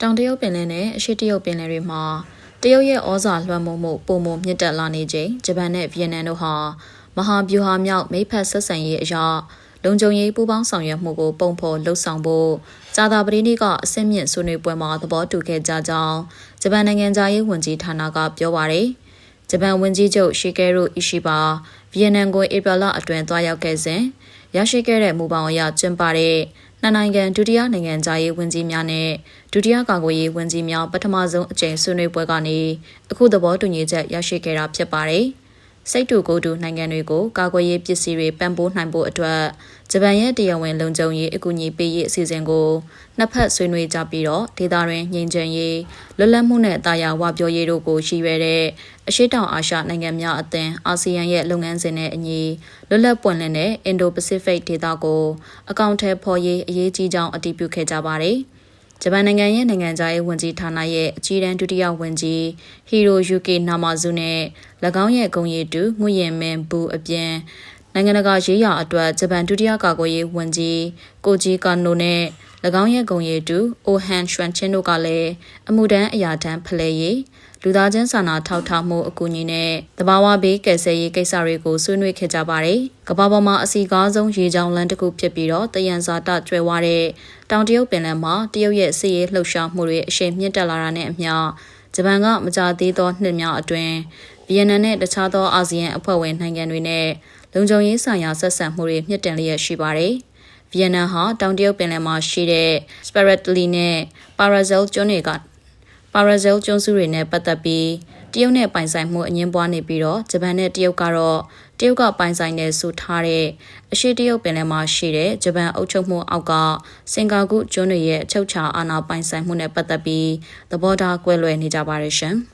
တောင်တရုတ်ပင်လယ်နဲ့အရှေ့တရုတ်ပင်လယ်တွေမှာတရုတ်ရဲ့ဩဇာလွှမ်းမိုးမှုပုံမမြင့်တက်လာနေချိန်ဂျပန်နဲ့ဗီယက်နမ်တို့ဟာမဟာဗျူဟာမြောက်မိတ်ဖက်ဆက်ဆံရေးအရာလုံခြုံရေးပူးပေါင်းဆောင်ရွက်မှုကိုပုံဖော်လှုပ်ဆောင်ဖို့ဇာတာပတိနေ့ကအစင့်မြင့်ဆွေးနွေးပွဲမှာသဘောတူခဲ့ကြကြောင်းဂျပန်နိုင်ငံသားရေးဝန်ကြီးဌာနကပြောပါရယ်ဂျပန်ဝန်ကြီးချုပ်ရှီကဲရိုအီရှိပါဗီယက်နမ်ကိုဧပြီလအတွင်းသွားရောက်ခဲ့စဉ်ရရှိခဲ့တဲ့မူပေါင်းအရကျင်းပတဲ့ နှစ်နိုင်ငံဒုတိယနိုင်ငံသားရေးဝန်ကြီးများနဲ့ဒုတိယကာကွယ်ရေးဝန်ကြီးများပထမဆုံးအကြိမ်ဆွေးနွေးပွဲကနေအခုသဘောတူညီချက်ရရှိခဲ့တာဖြစ်ပါတယ်။ စိတ်တူကိုယ်တူနိုင်ငံတွေကိုကာကွယ်ရေးပစ္စည်းတွေပံ့ပိုးနိုင်ဖို့အတွက်ဂျပန်ရဲ့တရားဝင်လုံခြုံရေးအကူအညီပေးရေးအစီအစဉ်ကိုနှစ်ဖက်ဆွေးနွေးကြပြီးတော့ဒေသတွင်းငြိမ်းချမ်းရေးလွတ်လပ်မှုနဲ့တာယာဝပြောရေးတို့ကိုရှိရတဲ့အရှိတောင်အာရှနိုင်ငံများအသင်းအာဆီယံရဲ့လုပ်ငန်းစဉ်နဲ့အညီလွတ်လပ်ပွင့်လင်းတဲ့အင်ဒိုပစိဖိတ်ဒေသကိုအကောင့်ထဲဖော်ရေးအရေးကြီးကြောင်းအတည်ပြုခဲ့ကြပါတယ်။ ဂျပန်နိုင်ငံရဲ့နိုင်ငံသားရေးဝန်ကြီးဌာနရဲ့အကြီးတန်းဒုတိယဝန်ကြီးဟီရိုယူကေနာမာဇုနဲ့၎င်းရဲ့ဂုံရည်တူငွေရင်မင်းဘူးအပြင် နိုင်ငံတကာရေးရာအတွက်ဂျပန်ဒုတိယကာကွယ်ရေးဝန်ကြီးကိုဂျီကာနိုနဲ့၎င်းရဲ့ဂုံရည်တူအိုဟန်ရွှမ်ချင်းတို့ကလည်းအမှုတန်းအရာတန်းဖလဲရေးလူသားချင်းစာနာထောက်ထားမှုအကူအညီနဲ့တဘာဝဘေးကယ်ဆယ်ရေးကိစ္စတွေကိုဆွေးနွေးခဲ့ကြပါတယ်။ကမ္ဘာပေါ်မှာအစီကားဆုံးရေကြောင်းလမ်းတစ်ခုဖြစ်ပြီးတော့တယံဇာတကျွဲဝတဲ့တောင်တရုတ်ပင်လယ်မှာတရုတ်ရဲ့စစ်ရေးလှုပ်ရှားမှုတွေအရှိန်မြင့်တက်လာတာနဲ့အမျှဂျပန်ကမကြာသေးသောနှစ်များအတွင်းဗီယက်နမ်နဲ့တခြားသောအာဆီယံအဖွဲ့ဝင်နိုင်ငံတွေနဲ့ လုံခြုံရေးဆိုင်ရာဆက်ဆံမှုတွေမြင့်တင်လျက်ရှိပါတယ်။ဗီယက်နမ်ဟာတောင်တရုတ်ပင်လယ်မှာရှိတဲ့ Spratly နဲ့ Paracel ကျွန်းတွေကပါရာဇယ်ကျွန်းစုတွေနဲ့ပတ်သက်ပြီးတရုတ်နဲ့ပိုင်ဆိုင်မှုအငင်းပွားနေပြီးတော့ဂျပန်နဲ့တရုတ်ကတော့တရုတ်ကပိုင်ဆိုင်နေဆိုထားတဲ့အရှိတရုတ်ပင်လယ်မှာရှိတဲ့ဂျပန်အုပ်ချုပ်မှုအောက်ကစင်ကာကုကျွန်းတွေရဲ့အချုပ်ချာအာဏာပိုင်ဆိုင်မှုနဲ့ပတ်သက်ပြီးသဘောထားကွဲလွဲနေကြပါတယ်ရှင်။